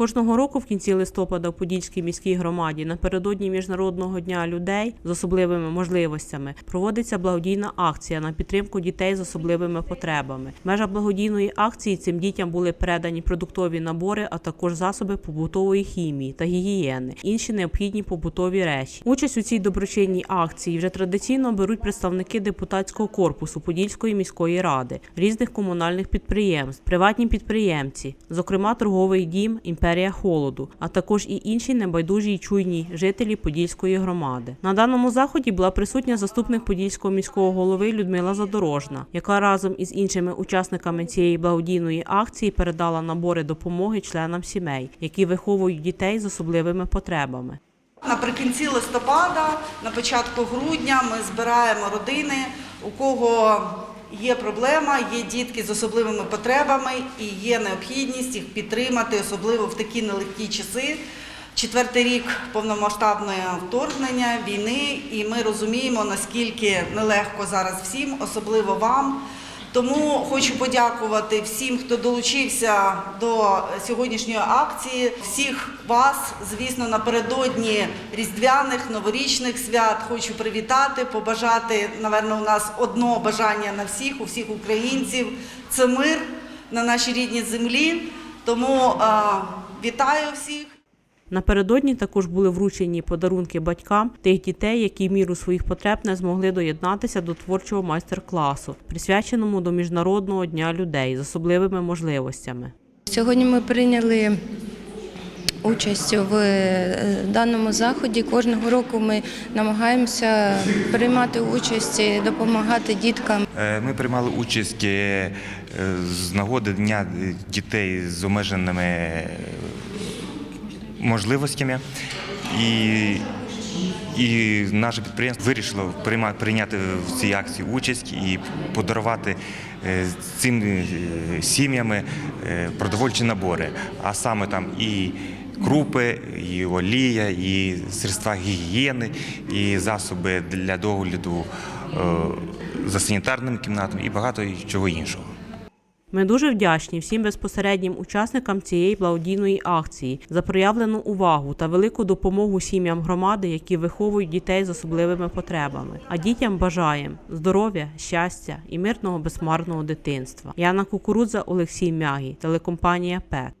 Кожного року в кінці листопада в Подільській міській громаді напередодні міжнародного дня людей з особливими можливостями проводиться благодійна акція на підтримку дітей з особливими потребами. В межах благодійної акції цим дітям були передані продуктові набори, а також засоби побутової хімії та гігієни, інші необхідні побутові речі. Участь у цій доброчинній акції вже традиційно беруть представники депутатського корпусу Подільської міської ради, різних комунальних підприємств, приватні підприємці, зокрема торговий дім Імперія холоду, а також і інші небайдужі й чуйні жителі Подільської громади. На даному заході була присутня заступник Подільського міського голови Людмила Задорожна, яка разом із іншими учасниками цієї благодійної акції передала набори допомоги членам сімей, які виховують дітей з особливими потребами. Наприкінці листопада, на початку грудня ми збираємо родини, у кого є проблема, є дітки з особливими потребами і є необхідність їх підтримати, особливо в такі нелегкі часи. Четвертий рік повномасштабного вторгнення, війни, і ми розуміємо, наскільки нелегко зараз всім, особливо вам. Тому хочу подякувати всім, хто долучився до сьогоднішньої акції. Всіх вас, звісно, напередодні різдвяних новорічних свят хочу привітати, побажати, напевно, у нас одно бажання на всіх, у всіх українців це мир на нашій рідній землі. Тому е, вітаю всіх. Напередодні також були вручені подарунки батькам тих дітей, які міру своїх потреб не змогли доєднатися до творчого майстер-класу, присвяченому до Міжнародного дня людей з особливими можливостями. Сьогодні ми прийняли участь в е, даному заході. Кожного року ми намагаємося приймати участь, і допомагати діткам. Е, Ми приймали участь е, з нагоди Дня дітей з обмеженими можливостями. І, і наше підприємство вирішило прийняти в цій акції участь і подарувати е, цим е, сім'ями е, продовольчі набори, а саме там і крупи, і олія, і средства гігієни, і засоби для догляду за санітарними кімнатами і багато чого іншого. Ми дуже вдячні всім безпосереднім учасникам цієї благодійної акції за проявлену увагу та велику допомогу сім'ям громади, які виховують дітей з особливими потребами. А дітям бажаємо здоров'я, щастя і мирного безмарного дитинства. Яна Кукурудза, Олексій Мягі, телекомпанія ПЕТ.